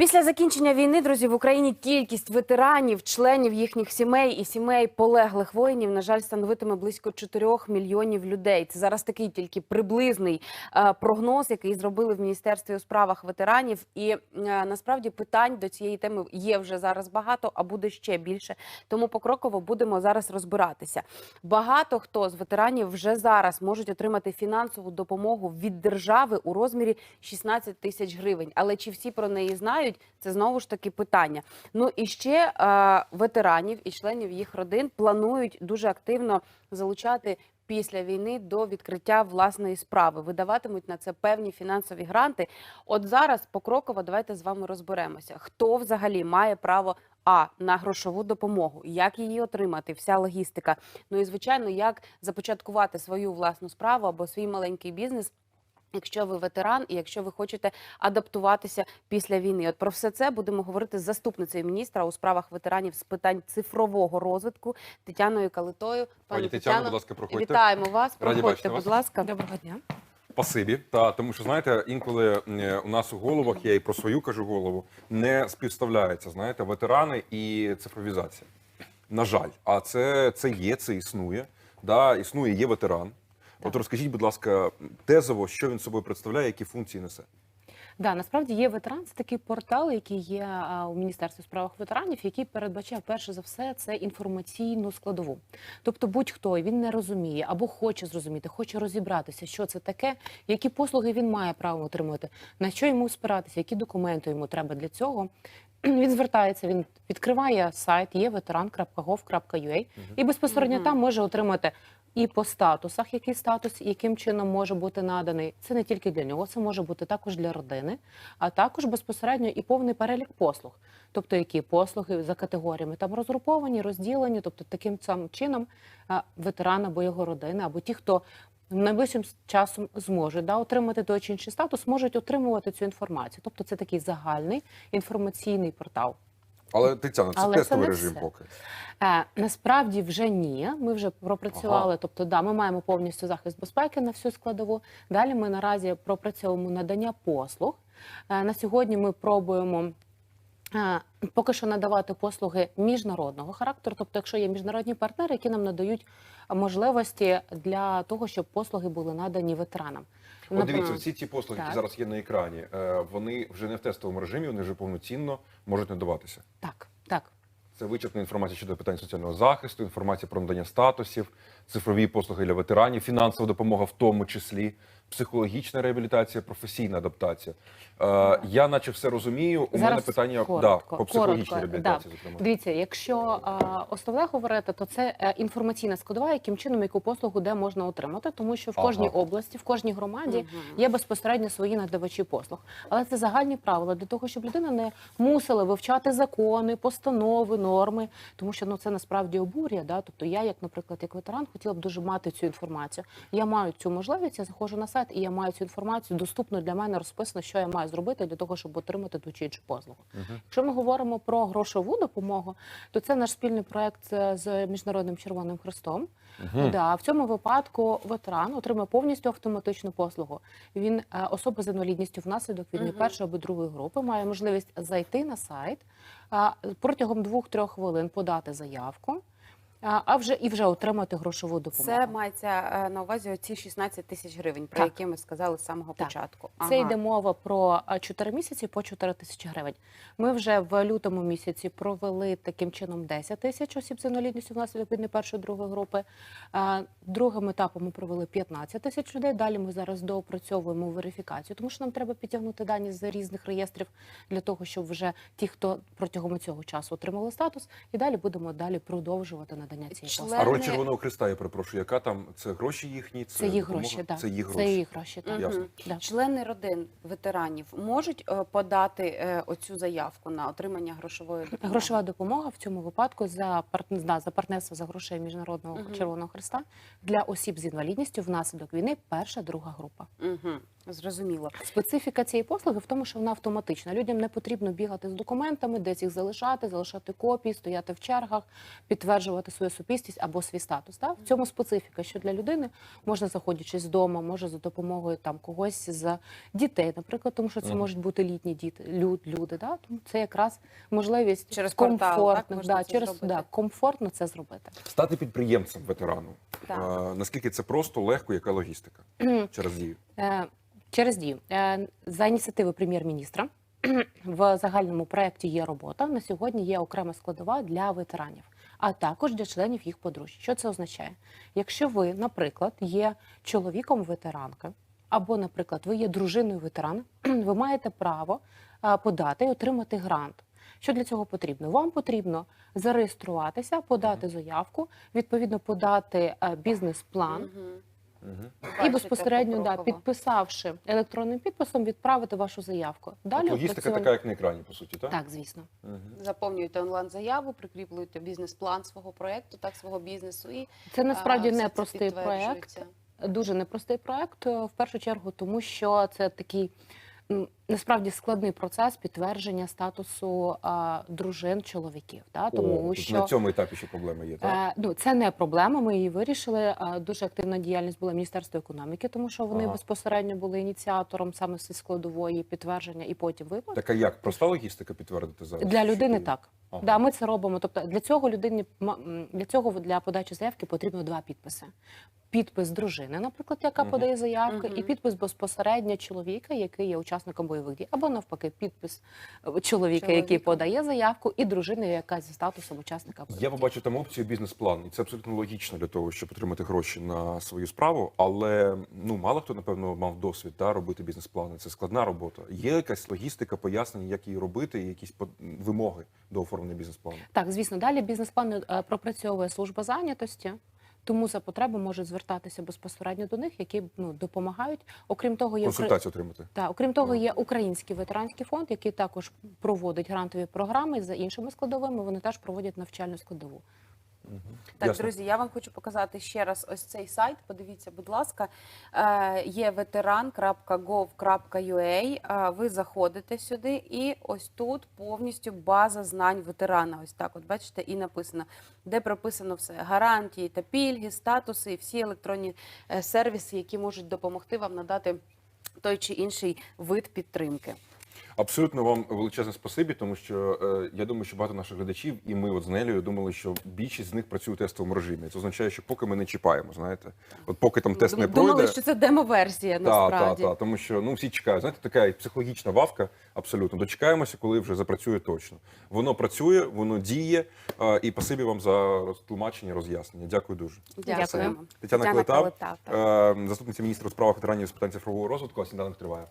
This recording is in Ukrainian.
Після закінчення війни, друзі, в Україні кількість ветеранів, членів їхніх сімей і сімей полеглих воїнів, на жаль, становитиме близько 4 мільйонів людей. Це зараз такий тільки приблизний е, прогноз, який зробили в міністерстві у справах ветеранів. І е, насправді питань до цієї теми є вже зараз багато, а буде ще більше. Тому покроково будемо зараз розбиратися. Багато хто з ветеранів вже зараз можуть отримати фінансову допомогу від держави у розмірі 16 тисяч гривень. Але чи всі про неї знають? Це знову ж таки питання. Ну і ще е, ветеранів і членів їх родин планують дуже активно залучати. Після війни до відкриття власної справи видаватимуть на це певні фінансові гранти. От зараз покроково давайте з вами розберемося, хто взагалі має право а на грошову допомогу, як її отримати, вся логістика. Ну і звичайно, як започаткувати свою власну справу або свій маленький бізнес. Якщо ви ветеран і якщо ви хочете адаптуватися після війни, от про все це будемо говорити з заступницею міністра у справах ветеранів з питань цифрового розвитку Тетяною Калитою. Пані Тетяно, будь ласка, проходьте. Вітаємо вас. Раді Проходьте, будь вас. ласка. Доброго дня. Спасибі. Та тому що знаєте, інколи у нас у головах, я і про свою кажу голову, не співставляється. Знаєте, ветерани і цифровізація. На жаль, а це, це є, це існує. Да, існує, є ветеран. От розкажіть, будь ласка, тезово, що він собою представляє, які функції несе. Да, насправді є ветеран. Це такий портал, який є у міністерстві справах ветеранів, який передбачає перше за все це інформаційну складову. Тобто, будь-хто він не розуміє або хоче зрозуміти, хоче розібратися, що це таке, які послуги він має право отримувати, на що йому спиратися, які документи йому треба для цього. Він звертається, він відкриває сайт є ветеран.gov.ua і безпосередньо там може отримати і по статусах, який статус, яким чином може бути наданий. Це не тільки для нього, це може бути також для родини, а також безпосередньо і повний перелік послуг, тобто які послуги за категоріями там розгруповані, розділені, тобто таким самим чином ветеран або його родина, або ті, хто найближчим часом зможуть да, отримати той чи інший статус, можуть отримувати цю інформацію. Тобто це такий загальний інформаційний портал. Але Тетяна, це Але тестовий це режим все. поки. Е, насправді вже ні. Ми вже пропрацювали. Ага. Тобто, да, ми маємо повністю захист безпеки на всю складову. Далі ми наразі пропрацьовуємо надання послуг. Е, на сьогодні ми пробуємо. Е, Поки що надавати послуги міжнародного характеру, тобто, якщо є міжнародні партнери, які нам надають можливості для того, щоб послуги були надані ветеранам. От дивіться, всі ці послуги, які зараз є на екрані, е, вони вже не в тестовому режимі, вони вже повноцінно можуть надаватися. Так, так. Це вичерпна інформація щодо питань соціального захисту, інформація про надання статусів, цифрові послуги для ветеранів, фінансова допомога, в тому числі, психологічна реабілітація, професійна адаптація. Е, я, наче, все розумію. У мене питання коротко, да, по психологічній коротко, реабілітації, да. зокрема. Дивіться, якщо а, основне говорити, то це е, інформаційна складова, яким чином яку послугу де можна отримати, тому що в Ага. кожній області, в кожній громаді Мгм. є безпосередньо свої надавачі послуг. Але це загальні правила для того, щоб людина не мусила вивчати закони, постанови, норми, тому що ну це насправді обурює. Да? Тобто я, як, наприклад, як ветеран, хотіла б дуже мати цю інформацію. Я маю цю можливість, я заходжу на сайт і я маю цю інформацію доступно для мене розписано, що я маю зробити для того, щоб отримати ту чи іншу послугу. Мгм. Якщо ми говоримо про грошову допомогу, то це наш спільний проект е, з міжнародним Червоним Хрестом. Мгм. Да, в цьому випадку ветеран отримує повністю автоматичну послугу. Він е, особа з інвалідністю внаслідок війни Мгм. першої або другої групи має можливість зайти на сайт протягом двох-трьох хвилин подати заявку. А вже і вже отримати грошову допомогу. Це мається е, на увазі оці 16 тисяч гривень, про Так. які ми сказали з самого Так. початку. Це йде мова про 4 місяці по 4 тисячі гривень. Ми вже в лютому місяці провели таким чином 10 тисяч осіб з інвалідністю внаслідок війни першої другої групи. Другим етапом ми провели 15 тисяч людей. Далі ми зараз доопрацьовуємо верифікацію, тому що нам треба підтягнути дані з різних реєстрів для того, щоб вже ті, хто протягом цього часу отримали статус, і далі будемо далі продовжувати надання цієї послуги. А роль Червоного Христа, я перепрошую, яка там це гроші їхні? Це, Це їх допомога? гроші, так. Це їх Це гроші. їх гроші, так. Ясно. Да. Члени родин ветеранів можуть е, подати е, оцю заявку на отримання грошової допомоги? Грошова допомога в цьому випадку за партн... да, за партнерство за грошей міжнародного червоного хреста для осіб з інвалідністю внаслідок війни перша друга група. Угу. Зрозуміло. Специфіка цієї послуги в тому, що вона автоматична. Людям не потрібно бігати з документами, десь їх залишати, залишати копії, стояти в чергах, підтверджувати свою особистість або свій статус. Так? В цьому специфіка, що для людини можна заходячи з дому, може за допомогою там когось з дітей, наприклад, тому що це можуть бути літні діти, люд, люди. Да? Тому це якраз можливість Через портал, так, комфортно, да, це через да, комфортно це зробити. Стати підприємцем ветерану. Так. Е, наскільки це просто, легко, яка логістика через дію? Через дію Е, за ініціативи прем'єр-міністра в загальному проєкті є робота. На сьогодні є окрема складова для ветеранів, а також для членів їх подружжя. Що це означає? Якщо ви, наприклад, є чоловіком ветеранки, або, наприклад, ви є дружиною ветерана, ви маєте право е, подати і отримати грант. Що для цього потрібно? Вам потрібно зареєструватися, подати заявку, відповідно подати е, бізнес-план. Угу. І безпосередньо да, підписавши електронним підписом, відправити вашу заявку. Далі Логістика опрацювання- така, як на екрані, по суті, так? так, звісно. Мгм. Заповнюєте онлайн-заяву, прикріплюєте бізнес-план свого проєкту, так свого бізнесу і Це насправді а, все це непростий проект, підтверджується. дуже непростий проект. е, В першу чергу, тому що це такий м, насправді складний процес підтвердження статусу а, дружин чоловіків. Да? Тому О, тобто що на цьому етапі ще проблема є, так? Е, ну, це не проблема. Ми її вирішили. Е, Дуже активна діяльність була Міністерства економіки, тому що вони Ага. безпосередньо були ініціатором саме складової підтвердження і потім виплат. Так а як? Проста логістика підтвердити зараз? Для людини Що- так. Ага. Да, ми це робимо. Тобто для цього людині ма- для цього для подачі заявки потрібно два підписи: підпис дружини, наприклад, яка Мгм. подає заявки, і підпис безпосередньо чоловіка, який є учасником бойових дій, або навпаки, підпис е, чоловіка, який подає заявку, і дружини, яка зі статусом учасника бойових Я дій. побачив там опцію бізнес-план, і це абсолютно логічно для того, щоб отримати гроші на свою справу. Але ну мало хто напевно мав досвід да, робити бізнес-плани. Це складна робота. Є якась логістика, пояснення, як її робити, і якісь по- вимоги до оформлення бізнес-плану. Так, звісно, далі бізнес-плани е, пропрацьовує служба зайнятості. Тому за потреби можуть звертатися безпосередньо до них, які ну допомагають. Окрім того, є Консультацію отримати. та окрім того, є український ветеранський фонд, який також проводить грантові програми за іншими складовими. Вони теж проводять навчальну складову. Так, Ясно. друзі, я вам хочу показати ще раз ось цей сайт. Подивіться, будь ласка, Е, є veteran.gov.ua. Е, Ви заходите сюди, і ось тут повністю база знань ветерана. Ось так, от бачите, і написано, де прописано все: гарантії та пільги, статуси і всі електронні е, сервіси, які можуть допомогти вам надати той чи інший вид підтримки. Абсолютно вам величезне спасибі, тому що е, я думаю, що багато наших глядачів, і ми от з Нелею думали, що більшість з них працює у тестовому режимі. Це означає, що поки ми не чіпаємо, знаєте, от поки там тест не Дум- Думали, пройде. що це демо-версія Та, насправді. та, та, тому що ну всі чекають. Знаєте, така психологічна вавка. Абсолютно дочекаємося, коли вже запрацює точно. Воно працює, воно діє. е, І спасибі вам за розтлумачення, роз'яснення. Дякую дуже. Дякуємо. Тетяна Клета, Клета, е, заступниця міністра у справах ветеранів з питань цифрового розвитку. А сніданок триває.